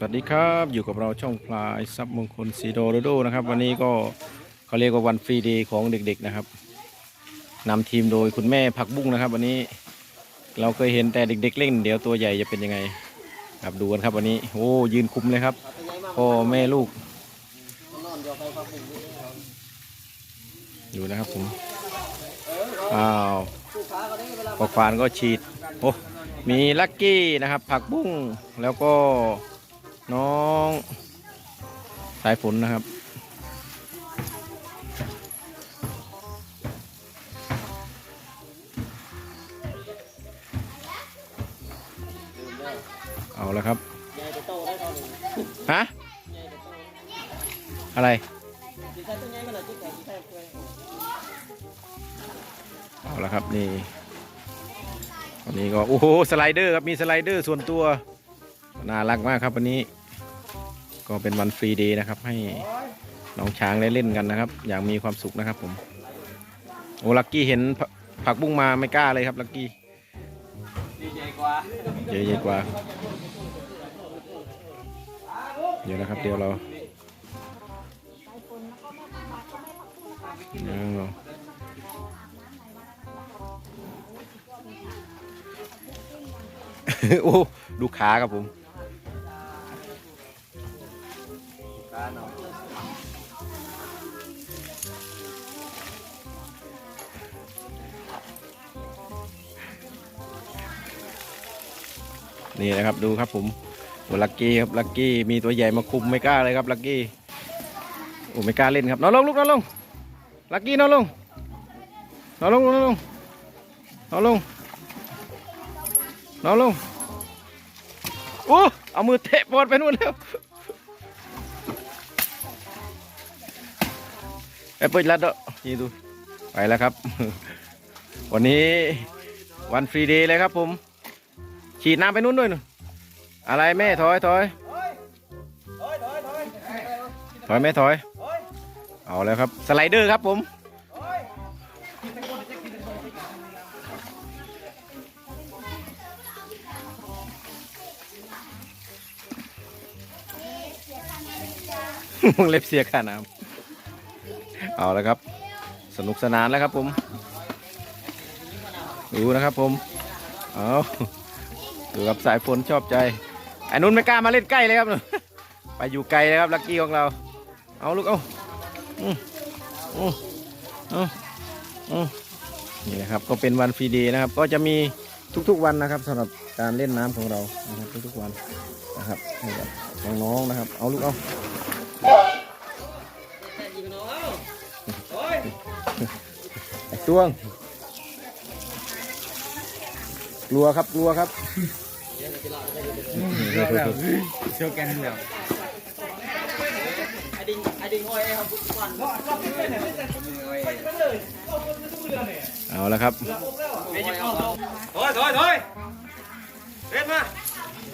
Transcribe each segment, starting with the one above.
สวัสดีครับอยู่กับเราช่องพลายซับมงคลสีโดโดโดนะครับ วันนี้ก็เขาเรียกว่าวันฟรีเดย์ของเด็กๆนะครับนำทีมโดยคุณแม่ผักบุ้งนะครับ วันนี้เราเคยเห็นแต่เด็ก ๆ เล่น เดี๋ยวตัวใหญ่จะเป็นยังไงครับดูกันครับวันนี้โอ้ยืนคุมเลยครับพ่อแม่ลูกดูนะครับผมอ้าวปอกฟานก็ฉีดโอ้มีลักกี้นะครับ ผักบุ้งแล้วก็ น้องสายฝนนะครับ เอาแล้วครับ ฮะ อะไรเอาแล้วครับนี่วันนี้ก็ โอ้โห สไลเดอร์ครับ มีสไลเดอร์ส่วนตัว น่ารักมากครับวันนี้ ก็เป็นวันฟรีเดย์นะครับ ให้น้องช้างได้เล่นกันนะครับ อย่างมีความสุขนะครับ ผมโอ้ลักกี้เห็นผผักบุ้งมาไม่กล้าเลยครับลักกี้ดีใจกว่าเยอะเยอะกว่า เดี๋ยวนะครับ เดี๋ยวเราเดี๋ยวเราโอ้ดูขาครับผม นี่นะครับดูครับผมโอ้ลักกี้ครับลักกี้มีตัวใหญ่มาคุมไม่กล้าเลยครับลักกี้โอ้ไม่กล้าเล่นครับนอนลงลูกนอนลงลักกี้นอนลงนอนลงนอนลงนอนลงนอนลงโอ้เอามือเตะบอลไปนู่นแล้วไปเปิดลัดเด้อนี่ดูไปแล้วครับ วันนี้วันฟรีเดย์เลยครับผม ฉีดน้ำไปนู้นด้วยหนูอะไรแม่ถอยถอยถอยแม่ถอย เอาแล้วครับสไลเดอร์ครับผมมึงเล็บเสียค่าน้ำเอาแล้วครับ สนุกสนานแล้วครับผม ดูนะครับผม เอา ดูครับสายฝนชอบใจไอ้นุ่นไม่กล้ามาเล่นใกล้เลยครับไปอยู่ไกลเลยครับลักกี้ของเรา เอาลูกเอาอืมอืมอืมอืมนี่นะครับก็เป็นวันฟรีเดย์นะครับ ก็จะมีทุกๆวันนะครับสำหรับการเล่นน้ำของเรานะครับทุกๆวันนะครับน้องๆนะครับ เอาลูกเอ้าไอ้ตวงกลัวครับกลัวครับ เชื่อแกนแล้วไอ้ดิงไอ้ดิงห้อยไอ้เขาทุกวันเอาแล้วครับไอ้ยิงเอาถอยถอยถอยเล่นมา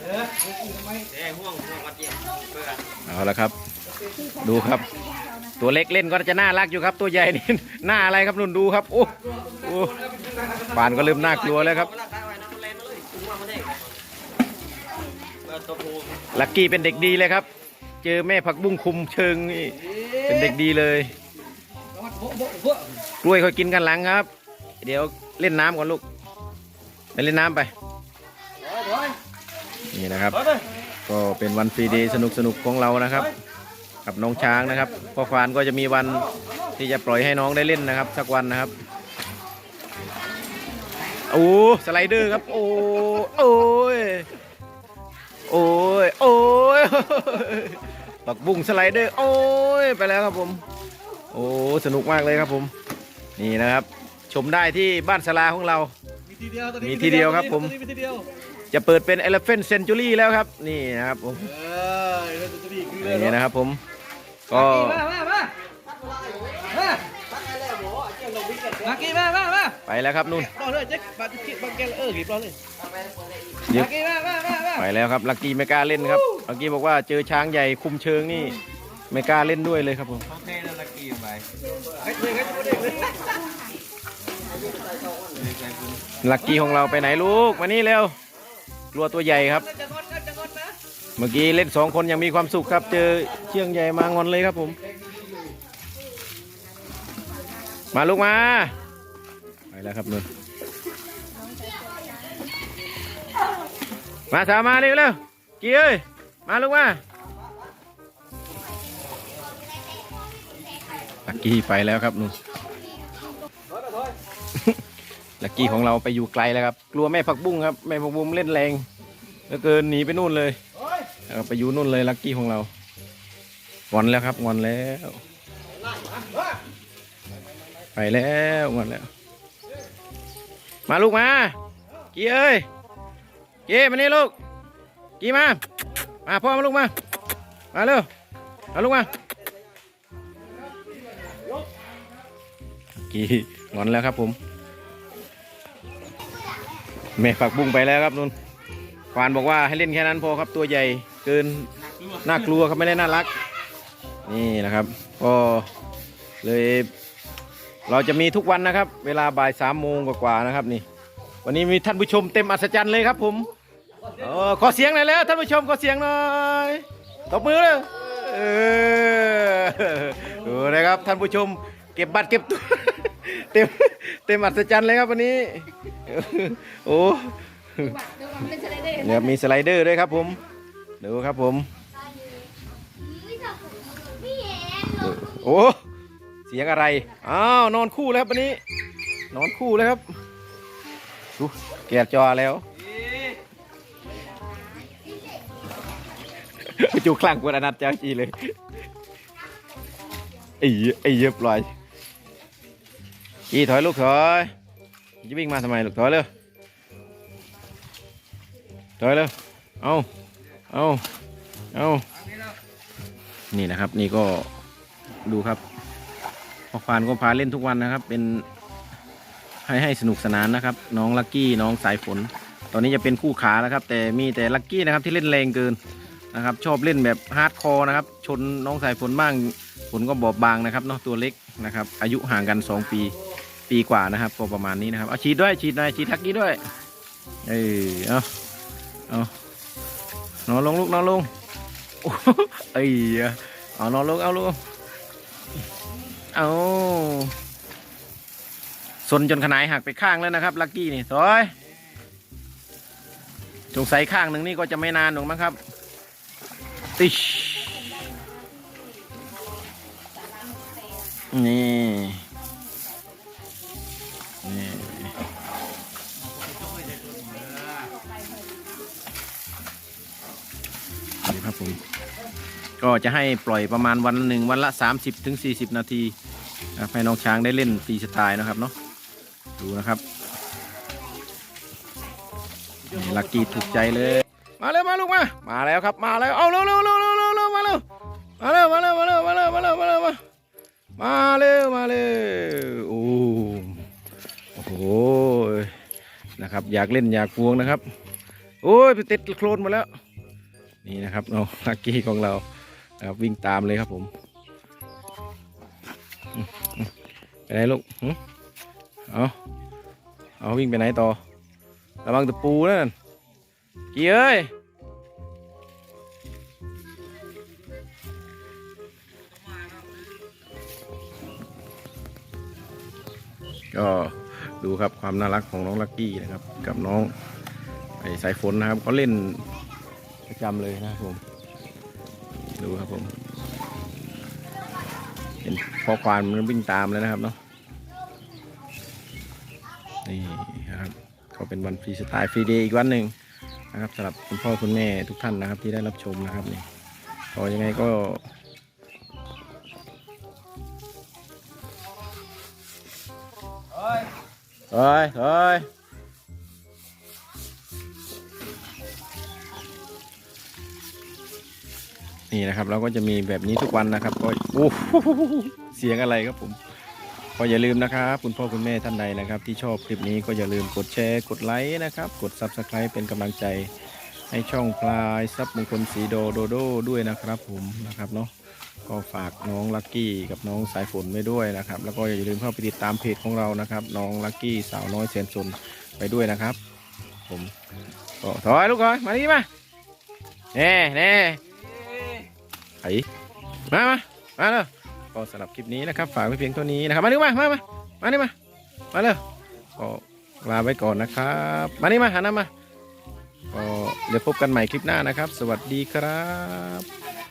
เอ้ห่วงห่วงวัดเยี่ยมเบื่อเอาแล้วครับ ดูครับ ตัวเล็กเล่นก็จะน่ารักอยู่ครับ ตัวใหญ่นี่หน้าอะไรครับนุ่นดูครับโอ้โอ้ปานก็เริ่มน่ากลัวแล้วครับเวลาได้ไว้นะเล่นมาเลยถึงว่ามันได้เปิดตัวโพ ลักกี้เป็นเด็กดีเลยครับ เจอแม่ผักบุ้งคุมเชิงนี่เป็นเด็กดีเลย กล้วยเขากินกันหลังครับ เดี๋ยวเล่นน้ำก่อนลูกไปเล่นน้ำไปถอยถอยนี่นะครับถอยเลยก็เป็นวันฟรีเดย์สนุกสนุกๆของเรานะครับ กับน้องช้างนะครับพ่อควานก็จะมีวันที่จะปล่อยให้น้องได้เล่นนะครับ สักวันนะครับโอ้สไลเดอร์ครับ โอ้โอ้ย โอ้ย โอ้ยปักบุ้งสไลเดอร์ โอ้ย ไปแล้วครับผม โอ้สนุกมากเลยครับผม นี่นะครับ ชมได้ที่บ้านสลาของเรา มีทีเดียวตอนนี้มีทีเดียวครับผมตอนนี้มีทีเดียวจะเปิดเป็น Elephant Century แล้วครับ นี่นะครับผมเออเราจะดีคือนี่นะครับผม ก็ มามามามามากี้มามามาไปแล้วครับนุ่นรอเลยเจ๊กบาดจิตบางแกเออรีบรอเลยเดี๋ยวมากี้มามามามาไปแล้วครับลักกี้ไม่กล้าเล่นครับลักกี้บอกว่าเจอช้างใหญ่คุมเชิงนี่ไม่กล้าเล่นด้วยเลยครับผมโอเคแล้วลักกี้ไปเฮ้ยเฮ้ยเฮ้ยเฮ้ยลักกี้ของเราไปไหนลูกมานี่เร็วกลัวตัวใหญ่ครับจะงอนนะจะงอนนะเมื่อกี้เล่นสองคนยังมีความสุขครับ เจอเชียงใหญ่มางอนเลยครับผม มาลูกมา ไปแล้วครับนุ่นมาสาวมาเร็วเร็วกี้เอ้ย มาลูกมาลักกี้ไปแล้วครับนุ่นลักกี้ของเราไปอยู่ไกลแล้วครับ กลัวแม่ผักบุ้งครับแม่ผักบุ้งเล่นแรงเหลือเกินหนีไปนู่นเลยเอาไปอยู่นู่นเลยลักกี้ของเรางอนแล้วครับงอนแล้ว ไปแล้วงอนแล้ว มาลูกมากี้เอ้ยกี้มานี่ลูกกี้มา มาพ่อมาลูกมา มาเร็วเอาลูกมากี้งอนแล้วครับผมแม่ฝักบุ้งไปแล้วครับนุ่นควานบอกว่าให้เล่นแค่นั้นพอครับตัวใหญ่เกินน่ากลัวครับไม่ได้น่ารัก นี่นะครับ ก็เลย เราจะมีทุกวันนะครับ เวลาบ่ายสามโมงกว่าๆนะครับนี่ วันนี้มีท่านผู้ชมเต็มอัศจรรย์เลยครับ ผมเออขอเสียงหน่อยแล้วท่านผู้ชมขอเสียงหน่อยตบมือเลยเออดูนะครับท่านผู้ชม เก็บบัตรเก็บตัวเต็มเต็มอัศจรรย์เลยครับวันนี้โอ้เป็นสไลเดอร์เนี่ยมีสไลเดอร์ด้วยครับผมดูครับผมโอ้เสียงอะไรอ้าวนอนคู่แล้วครับวันนี้ นอนคู่แล้วครับดูแกะจอแล้วจูคลั่งกวนอนัดเจ้าจีเลยไอ้เหี้ยไอ้เหี้ยปล่อยจีถอยลูกถอยจะวิ่งมาทำไมลูกถอยเลยถอยเลยเอาเอาเอานี่นะครับ นี่ก็ดูครับ พ่อควานก็พาเล่นทุกวันนะครับ เป็นให้ให้สนุกสนานนะครับ น้องลักกี้น้องสายฝน ตอนนี้จะเป็นคู่ขาแล้วครับ แต่มีแต่ลักกี้นะครับที่เล่นแรงเกินนะครับ ชอบเล่นแบบฮาร์ดคอร์นะครับ ชนน้องสายฝนบ้างฝนก็บอบบางนะครับเนาะตัวเล็กนะครับ อายุห่างกัน 2 ปีปีกว่านะครับก็ประมาณนี้นะครับเอาฉีดด้วยฉีดน่อยฉีดลักกี้ด้วยเออเอาเอานอนลงลูกนอนลงอ้เอ้ยเอานอนลงเอาลูก เอาสนจนขนายหักไปข้างแล้วนะครับลักกี้นี่ถอยสงสัยข้างหนึ่งนี่ก็จะไม่นานหรอกมั้งครับ ติชนี่นี่ ก็จะให้ปล่อยประมาณวันหนึ่งวันละ 30ถึง40นาทีนะครับให้น้องช้างได้เล่นฟรีสไตล์นะครับเนาะดูนะครับนี่ลักกี้ถูกใจเลย มาเร็วมาลูกมา มาแล้วครับมาแล้วเอาเร็วเร็วเร็วเร็วเร็วมาเร็วมาเร็วมาเร็วมาเร็วมาเร็วมาเร็วมาเร็วมาเร็วมาเร็วโอ้โหนะครับ อยากเล่นอยากพวงนะครับ โอ้ยไปติดโคลนหมาแล้ว นี่นะครับน้องลักกี้ของเรา นะครับวิ่งตามเลยครับผมไปไหนลูกเอาเอาวิ่งไปไหนต่อระวังตะปูนะนั่นกี่เอ้ยก็ดูครับความน่ารักของน้องลักกี้นะครับ กับน้องไอ้สายฝนนะครับเขาเล่นประจำเลยนะครับผม ดูครับผม เห็นพอควานมันวิ่งตามแล้วนะครับเนาะ นี่นะครับ ก็เป็นวันฟรีสไตล์ฟรีเดย์อีกวันหนึ่งนะครับสำหรับคุณพ่อคุณแม่ทุกท่านนะครับที่ได้รับชมนะครับนี่ก็ยังไงก็เฮ้ยเฮ้ย นี่นะครับ เราก็จะมีแบบนี้ทุกวันนะครับ ก็โอ้โเสียงอะไรครับผมก็อย่าลืมนะครับคุณพ่อคุณแม่ท่านใดนะครับ ที่ชอบคลิปนี้ก็อย่าลืมกดแชร์ กดไลค์นะครับ กด Subscribe เป็นกำลังใจให้ช่องพลายซับมงคลสีโดโดโดด้วยนะครับผมนะครับเนาะก็ฝากน้องลักกี้กับน้องสายฝนไว้ด้วยนะครับ แล้วก็อย่าลืมเข้าไปติดตามเพจของเรานะครับ น้องลักกี้สาวน้อยแสนสนไปด้วยนะครับ ผมก็ถอยลูกถอยมานี่มาแน่แน่ มามามาเลยก็สำหรับคลิปนี้นะครับ ฝากไว้เพียงเท่านี้นะครับ มานี่มา มา มา มานี่มา มาเลยก็ลาไว้ก่อนนะครับ มานี่มาหัน้ามาก็เดี๋ยวพบกันใหม่คลิปหน้านะครับ สวัสดีครับ